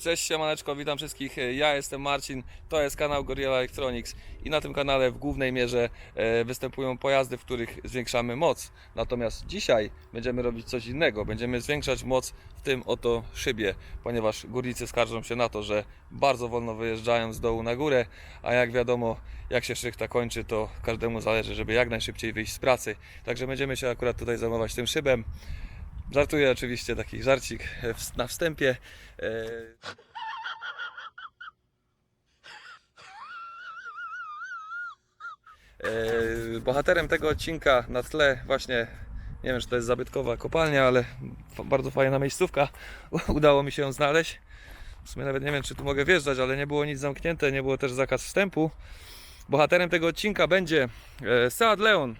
Cześć siemaneczko, witam wszystkich. Ja jestem Marcin, to jest kanał Gorilla Electronics i na tym kanale w głównej mierze e, występują pojazdy, w których zwiększamy moc. Natomiast dzisiaj będziemy robić coś innego. Będziemy zwiększać moc w tym oto szybie, ponieważ górnicy skarżą się na to, że bardzo wolno wyjeżdżają z dołu na górę, a jak wiadomo, jak się szybta kończy, to każdemu zależy, żeby jak najszybciej wyjść z pracy. Także będziemy się akurat tutaj zajmować tym szybem. Żartuję oczywiście, taki żarcik e, na wstępie. E, E, Bohaterem tego odcinka na tle właśnie, nie wiem czy to jest zabytkowa kopalnia, ale bardzo fajna miejscówka. Udało mi się ją znaleźć. W sumie nawet nie wiem czy tu mogę wjeżdżać, ale nie było nic zamknięte, nie było też zakaz wstępu. Bohaterem tego odcinka będzie Seat Leon.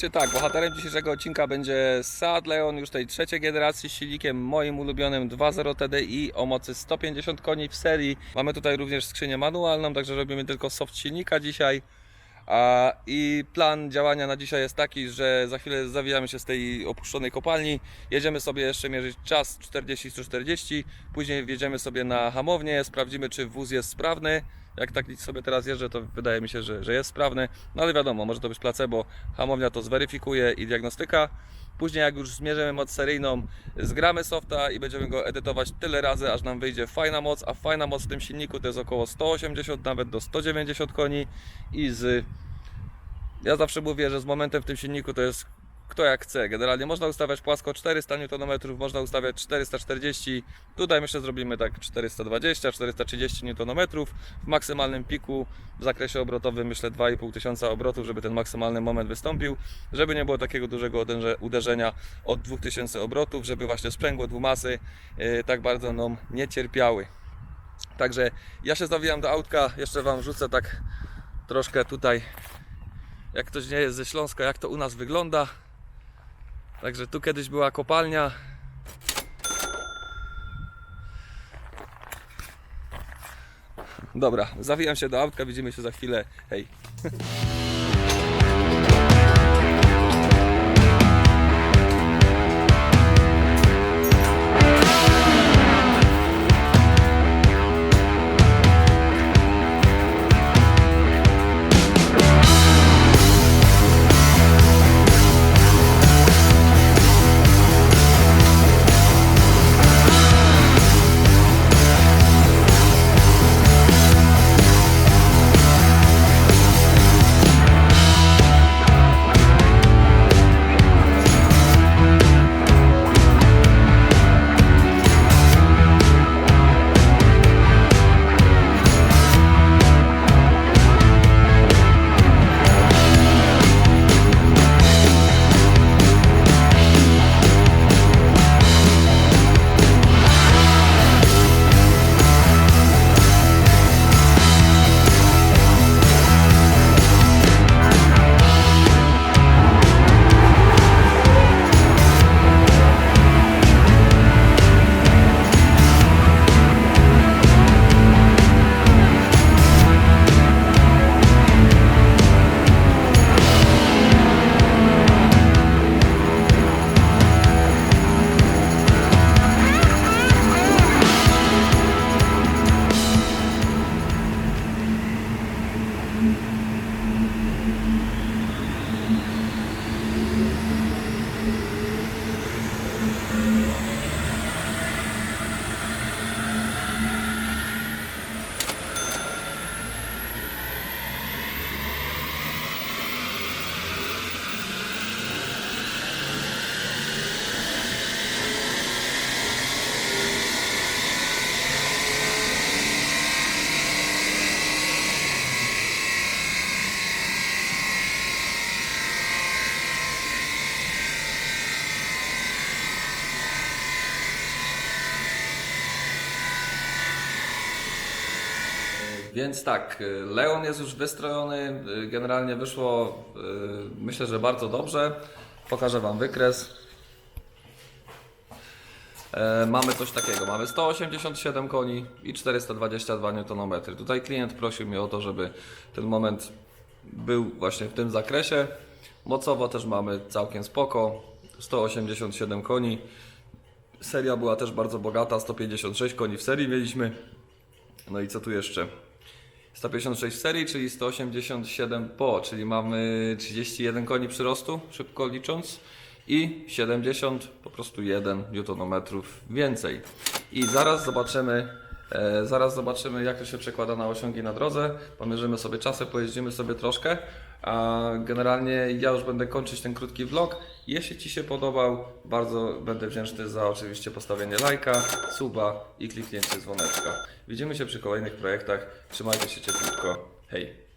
Właśnie tak, bohaterem dzisiejszego odcinka będzie Seat Leon już tej trzeciej generacji z silnikiem moim ulubionym 2.0 TDI o mocy 150 koni w serii. Mamy tutaj również skrzynię manualną, także robimy tylko soft silnika dzisiaj. I plan działania na dzisiaj jest taki, że za chwilę zawijamy się z tej opuszczonej kopalni, jedziemy sobie jeszcze mierzyć czas 40-140, później wjedziemy sobie na hamownię, sprawdzimy czy wóz jest sprawny. Jak tak sobie teraz jeżdżę, to wydaje mi się, że, że jest sprawny, no ale wiadomo, może to być placebo, hamownia to zweryfikuje i diagnostyka. Później jak już zmierzymy moc seryjną, zgramy softa i będziemy go edytować tyle razy, aż nam wyjdzie fajna moc, a fajna moc w tym silniku to jest około 180, nawet do 190 koni i z ja zawsze mówię, że z momentem w tym silniku to jest kto jak chce. Generalnie można ustawiać płasko 400 Nm, można ustawiać 440. Tutaj myślę zrobimy tak 420, 430 Nm. W maksymalnym piku w zakresie obrotowym myślę 2,5 tysiąca obrotów, żeby ten maksymalny moment wystąpił, żeby nie było takiego dużego uderze- uderzenia od 2000 obrotów, żeby właśnie sprzęgło dwumasy yy, tak bardzo nam nie cierpiały. Także ja się zawijam do autka, jeszcze Wam rzucę tak troszkę tutaj jak ktoś nie jest ze Śląska, jak to u nas wygląda. Także tu kiedyś była kopalnia. Dobra, zawijam się do autka, widzimy się za chwilę. Hej. Więc tak, y, Leon jest już wystrojony, y, generalnie wyszło y, myślę, że bardzo dobrze. Pokażę Wam wykres. E, mamy coś takiego, mamy 187 koni i 422 Nm. Tutaj klient prosił mnie o to, żeby ten moment był właśnie w tym zakresie. Mocowo też mamy całkiem spoko, 187 koni. Seria była też bardzo bogata, 156 koni w serii mieliśmy. No i co tu jeszcze? 156 w serii, czyli 187 po, czyli mamy 31 koni przyrostu, szybko licząc, i 70 po prostu 1 Nm więcej. I zaraz zobaczymy, zaraz zobaczymy jak to się przekłada na osiągi na drodze. Pomierzymy sobie czasy, pojeździmy sobie troszkę. A generalnie ja już będę kończyć ten krótki vlog. Jeśli Ci się podobał, bardzo będę wdzięczny za oczywiście postawienie lajka, suba i kliknięcie dzwoneczka. Widzimy się przy kolejnych projektach. Trzymajcie się cieplutko. Hej!